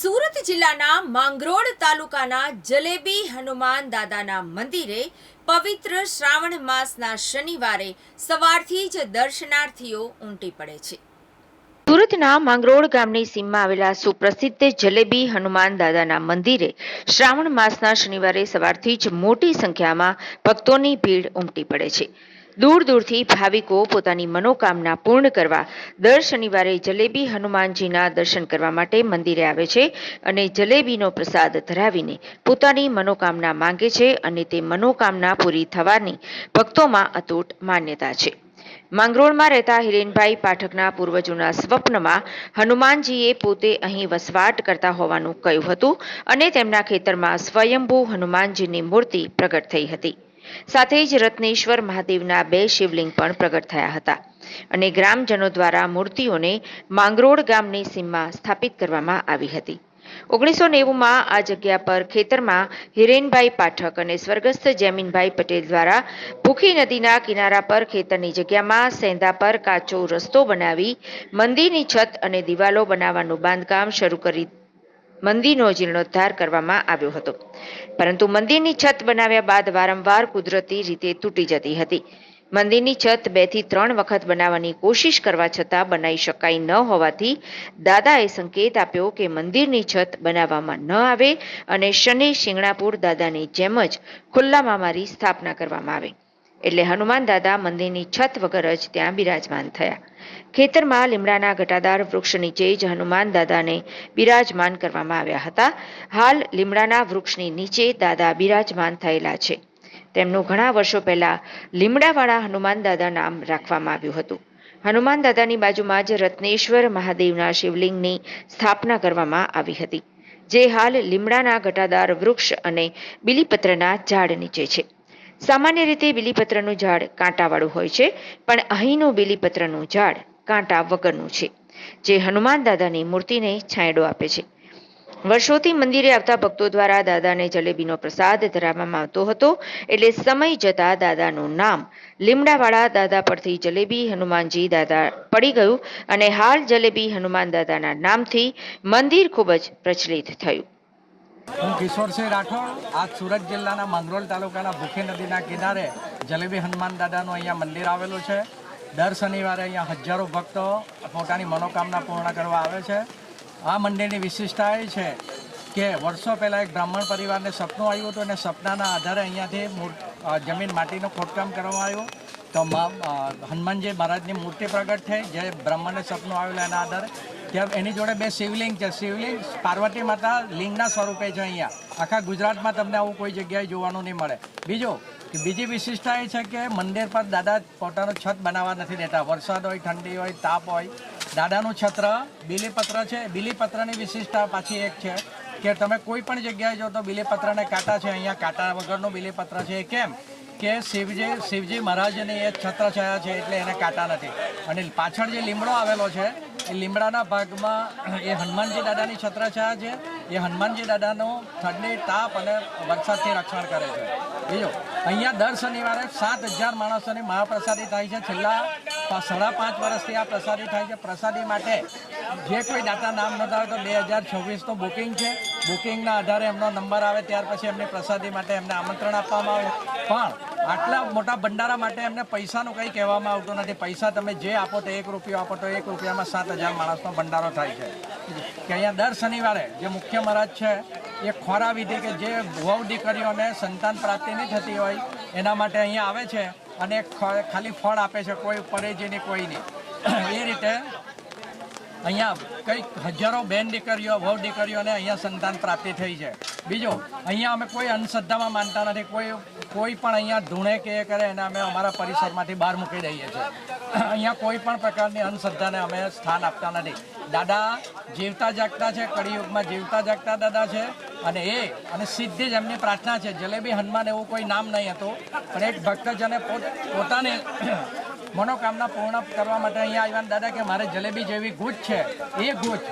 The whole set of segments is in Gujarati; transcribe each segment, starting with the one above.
સુરત જિલ્લાના માંગરોળ તાલુકાના જલેબી હનુમાન દાદાના મંદિરે પવિત્ર શ્રાવણ માસના શનિવારે સવારથી જ દર્શનાર્થીઓ ઉમટી પડે છે. સુરતના માંગરોળ ગામની સીમમાં આવેલા સુપ્રસિદ્ધ જલેબી હનુમાન દાદાના મંદિરે શ્રાવણ માસના શનિવારે સવારથી જ મોટી સંખ્યામાં ભક્તોની ભીડ ઉમટી પડે છે. દૂર દૂરથી ભાવિકો પોતાની મનોકામના પૂર્ણ કરવા દર શનિવારે જલેબી હનુમાનજીના દર્શન કરવા માટે મંદિરે આવે છે અને જલેબીનો પ્રસાદ ધરાવીને પોતાની મનોકામના માંગે છે અને તે મનોકામના પૂરી થવાની ભક્તોમાં અતૂટ માન્યતા છે. માંગરોળમાં રહેતા હિરેનભાઈ પાઠકના પૂર્વજોના સ્વપ્નમાં હનુમાનજીએ પોતે અહીં વસવાટ કરતા હોવાનું કહ્યું હતું અને તેમના ખેતરમાં સ્વયંભૂ હનુમાનજીની મૂર્તિ પ્રગટ થઈ હતી. સાથે જ રત્નેશ્વર મહાદેવના બે શિવલિંગ પણ પ્રગટ થયા હતા. અને ગ્રામજનો દ્વારા મૂર્તિઓને માંગરોળ ગામની સીમમાં સ્થાપિત કરવામાં આવી હતી. ઓગણીસો નેવુંમાં આ જગ્યા પર ખેતરમાં હિરેનભાઈ પાઠક અને સ્વર્ગસ્થ જેમીનભાઈ પટેલ દ્વારા ભૂખી નદીના કિનારા પર ખેતરની જગ્યામાં સેંધા પર કાચો રસ્તો બનાવી, મંદિરની છત અને દિવાલો બનાવવાનું બાંધકામ શરૂ કરી મંદિરનો જીર્ણોદ્ધાર કરવામાં આવ્યો હતો. પરંતુ મંદિરની છત બનાવ્યા બાદ વારંવાર કુદરતી રીતે તૂટી જતી હતી. મંદિરની છત બેથી ત્રણ વખત બનાવવાની કોશિશ કરવા છતાં બનાવી શકાય ન હોવાથી દાદાએ સંકેત આપ્યો કે મંદિરની છત બનાવવામાં ન આવે અને શનિ શિંગણાપુર દાદાની જેમ જ ખુલ્લામાં મારી સ્થાપના કરવામાં આવે. એટલે હનુમાન દાદા મંદિરની છત વગર જ ત્યાં બિરાજમાન થયા. ખેતરમાં લીમડાના ઘટાદાર વૃક્ષ નીચે જ હનુમાન દાદાને બિરાજમાન કરવામાં આવ્યા હતા. હાલ લીમડાના વૃક્ષની નીચે દાદા બિરાજમાન થયેલા છે. તેમનું ઘણા વર્ષો પહેલા લીમડાવાળા હનુમાન દાદા નામ રાખવામાં આવ્યું હતું. હનુમાન દાદાની બાજુમાં જ રત્નેશ્વર મહાદેવના શિવલિંગની સ્થાપના કરવામાં આવી હતી. જે હાલ લીમડાના ઘટાદાર વૃક્ષ અને બિલીપત્રના ઝાડ નીચે છે. સામાન્ય રીતે બિલીપત્રનું ઝાડ કાંટાવાળું હોય છે, પણ અહીંનું બિલીપત્રનું ઝાડ કાંટા વગરનું છે, જે હનુમાન દાદાની મૂર્તિને છાંયડો આપે છે. વર્ષોથી મંદિરે આવતા ભક્તો દ્વારા દાદાને જલેબીનો પ્રસાદ ધરાવવામાં આવતો હતો, એટલે સમય જતા દાદાનું નામ લીમડાવાળા દાદા પરથી જલેબી હનુમાનજી દાદા પડી ગયું અને હાલ જલેબી હનુમાન દાદાના નામથી મંદિર ખૂબ જ પ્રચલિત થયું. હું કિશોરસિંહ રાઠોડ, આજ સુરત જિલ્લાના માંગરોળ તાલુકાના ભૂખી નદીના કિનારે જલેબી હનુમાન દાદાનું અહીંયા મંદિર આવેલું છે. દર શનિવારે અહીંયા હજારો ભક્તો પોતાની મનોકામના પૂર્ણ કરવા આવે છે. આ મંદિરની વિશિષ્ટતા એ છે કે વર્ષો પહેલાં એક બ્રાહ્મણ પરિવારને સપનું આવ્યું હતું અને સપનાના આધારે અહીંયાથી જમીન માટીનું ખોદકામ કરવામાં આવ્યું. તો હનુમાનજી મહારાજની મૂર્તિ પ્રગટ થઈ, જે બ્રાહ્મણને સપનું આવેલું એના આધારે ત્યાં એની જોડે બે શિવલિંગ છે. શિવલિંગ પાર્વતી માતા લિંગના સ્વરૂપે છે અહીંયા. આખા ગુજરાતમાં તમને આવું કોઈ જગ્યાએ જોવાનું નહીં મળે. બીજું, કે બીજી વિશિષ્ટતા એ છે કે મંદિર પર દાદા પોતાનું છત બનાવવા નથી દેતા. વરસાદ હોય, ઠંડી હોય, તાપ હોય. દાદાનું છત્ર, બીલીપત્ર છે. બીલીપત્રની વિશિષ્ટતા પાછી એક છે કે તમે કોઈ પણ જગ્યાએ જો તો બીલીપત્રને કાંટા છે. અહીંયા કાંટા વગરનું બીલીપત્ર છે. કેમ? કે શિવજી શિવજી મહારાજની એ છત્ર છાયા છે એટલે એને કાંટા નથી. અને પાછળ જે લીમડો આવેલો છે, એ લીમડાના ભાગમાં એ હનુમાનજી દાદાની છત્રછાયા છે. એ હનુમાનજી દાદાનો ઠંડી, તાપ અને વરસાદથી રક્ષણ કરે છે. બીજો, અહીંયા દર શનિવારે સાત હજાર માણસોની મહાપ્રસાદી થાય છે. છેલ્લા સાડા પાંચ વર્ષથી આ પ્રસાદી થાય છે. પ્રસાદી માટે જે કોઈ દાતા નામ નોંધાવે તો બે હજાર છવ્વીસનું બુકિંગ છે. બુકિંગના આધારે એમનો નંબર આવે, ત્યાર પછી એમની પ્રસાદી માટે એમને આમંત્રણ આપવામાં આવે. પણ આટલા મોટા ભંડારા માટે એમને પૈસાનું કંઈ કહેવામાં આવતું નથી. પૈસા તમે જે આપો તો એક રૂપિયો આપો તો એક રૂપિયામાં સાત હજાર માણસનો ભંડારો થાય છે. કે અહીંયા દર શનિવારે જે મુખ્ય મહારાજ છે, એ ખોરા વિધિ કે જે વહુ દીકરીઓને સંતાન પ્રાપ્તિ નહીં થતી હોય, એના માટે અહીંયા આવે છે અને ખાલી ફળ આપે છે, કોઈ પરેજીની કોઈ નહીં. એ રીતે અહીંયા કંઈક હજારો બેન દીકરીઓ, વહુ દીકરીઓને અહીંયા સંતાન પ્રાપ્તિ થઈ છે. બીજું, અહીંયા અમે કોઈ અંધશ્રદ્ધામાં માનતા નથી. કોઈ કોઈ પણ અહીંયા ધૂણે કે કરે એને અમે અમારા પરિસરમાંથી બહાર મૂકી દઈએ છીએ. અહીંયા કોઈ પણ પ્રકારની અંધશ્રદ્ધાને અમે સ્થાન આપતા નથી. દાદા જીવતા જાગતા છે, કળિયુગમાં જીવતા જાગતા દાદા છે. અને એ, અને સિદ્ધિ જ એમની પ્રાર્થના છે. જલેબી હનુમાન એવું કોઈ નામ નહીં હતું, પણ એક ભક્તજને પોત, પોતાની મનોકામના પૂર્ણ કરવા માટે અહીંયા આવ્યા દાદા કે મારે જલેબી જેવી ગુજ છે, એ ગુજ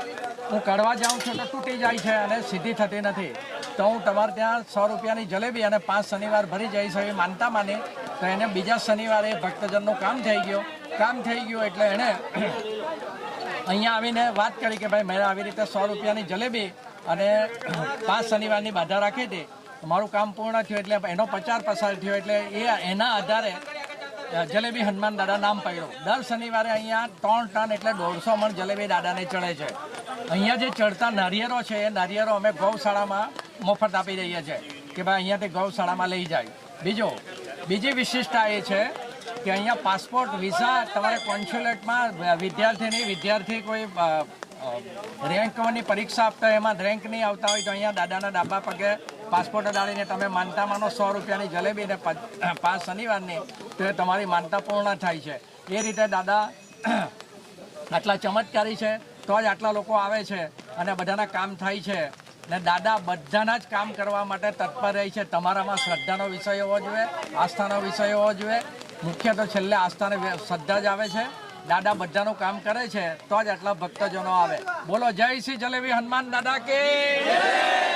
હું કાઢવા જાઉં છું તો તૂટી જાય છે અને સીધી થતી નથી. તો હું તમારે ત્યાં સો રૂપિયાની જલેબી અને પાંચ શનિવાર ભરી જઈશ એવી માનતા માની, તો એને બીજા શનિવારે ભક્તજનનું કામ થઈ ગયું. કામ થઈ ગયું એટલે એણે અહીંયા આવીને વાત કરી કે ભાઈ, મેં આવી રીતે સો રૂપિયાની જલેબી અને પાંચ શનિવારની બાધા રાખી હતી. મારું કામ પૂર્ણ થયું એટલે એનો પ્રચાર પ્રસાર થયો એટલે એ એના આધારે જલેબી હનુમાન દાદા નામ પડ્યું. દર શનિવારે અહીંયા ત્રણ ટન એટલે દોઢસો મણ જલેબી દાદાને ચડે છે. અહીંયા જે ચડતા નારિયેરો છે, એ નારિયેરો અમે ગૌશાળામાં મફત આપી દઈએ છીએ કે ભાઈ અહીંયાથી ગૌશાળામાં લઈ જાય. બીજો, બીજી વિશિષ્ટતા એ છે કે અહીંયા પાસપોર્ટ, વિઝા તમારે કોન્સ્યુલેટમાં વિદ્યાર્થીની, વિદ્યાર્થી કોઈ રેન્કની પરીક્ષા આપતા એમાં રેન્ક નહીં આવતા હોય તો અહીંયા દાદાના ડાબા પગે પાસપોર્ટ અડાડીને તમે માનતા માનો સો રૂપિયાની જલેબી ને પાંચ શનિવારની, તો એ તમારી માનતા પૂર્ણ થાય છે. એ રીતે દાદા આટલા ચમત્કારી છે, તો જ આટલા લોકો આવે છે અને બધાના કામ થાય છે. ને દાદા બધાના જ કામ કરવા માટે તત્પર રહી છે. તમારામાં શ્રદ્ધાનો વિષય હોવો જોઈએ, આસ્થાનો વિષય હોવો જોઈએ. મુખ્ય તો છેલ્લે આસ્થાને શ્રદ્ધા જ આવે છે. દાદા બધાનું કામ કરે છે, તો જ આટલા ભક્તજનો આવે. બોલો, જય શ્રી જલેબી હનુમાન દાદા કે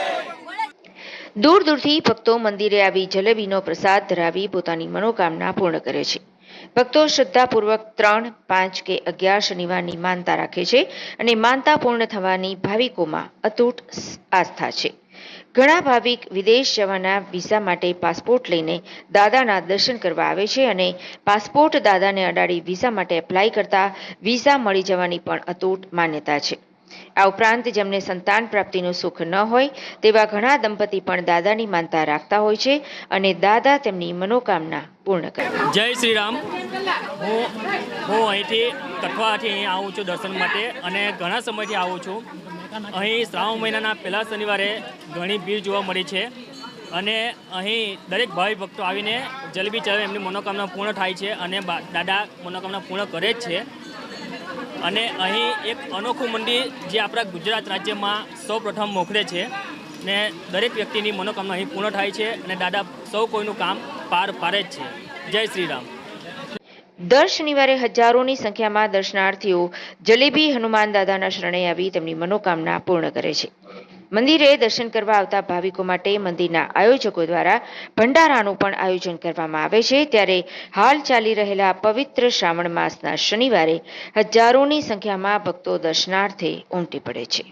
દૂર દૂરથી ભક્તો મંદિરે આવી જલેબીનો પ્રસાદ ધરાવી પોતાની મનોકામના પૂર્ણ કરે છે. ભક્તો શ્રદ્ધાપૂર્વક ત્રણ, પાંચ કે અગિયાર શનિવારની માનતા રાખે છે અને માનતા પૂર્ણ થવાની ભાવિકોમાં અતૂટ આસ્થા છે. ઘણા ભાવિક વિદેશ જવાના વિઝા માટે પાસપોર્ટ લઈને દાદાના દર્શન કરવા આવે છે અને પાસપોર્ટ દાદાને અડાડી વિઝા માટે એપ્લાય કરતા વિઝા મળી જવાની પણ અતૂટ માન્યતા છે. આ ઉપરાંત જેમને સંતાન પ્રાપ્તિનું સુખ ન હોય, તેવા ઘણા દંપતી પણ દાદાની માનતા રાખતા હોય છે અને દાદા તેમની મનોકામના પૂર્ણ કરે. જય શ્રી રામ હું હું અહીંથી કઠવાથી અહીં આવું છું દર્શન માટે અને ઘણા સમયથી આવું છું. અહીં શ્રાવણ મહિનાના પહેલા શનિવારે ઘણી ભીડ જોવા મળી છે અને અહીં દરેક ભાઈ ભક્તો આવીને જલેબી ચડાવે એમની મનોકામના પૂર્ણ થાય છે અને દાદા મનોકામના પૂર્ણ કરે જ છે. અને અહીં એક અનોખું મંદિર જે આપણા ગુજરાત રાજ્યમાં સૌ પ્રથમ મોખરે છે ને દરેક વ્યક્તિની મનોકામના અહીં પૂર્ણ થાય છે અને દાદા સૌ કોઈનું કામ પાર પારે જ છે. જય શ્રી રામ દર શનિવારે હજારોની સંખ્યામાં દર્શનાર્થીઓ જલેબી હનુમાન દાદાના શરણે આવી તેમની મનોકામના પૂર્ણ કરે છે. મંદિરે દર્શન કરવા આવતા ભાવિકો માટે મંદિરના આયોજકો દ્વારા ભંડારાનું પણ આયોજન કરવામાં આવે છે. ત્યારે હાલ ચાલી રહેલા પવિત્ર શ્રાવણ માસના શનિવારે હજારોની સંખ્યામાં ભક્તો દર્શનાર્થે ઉમટી પડે છે.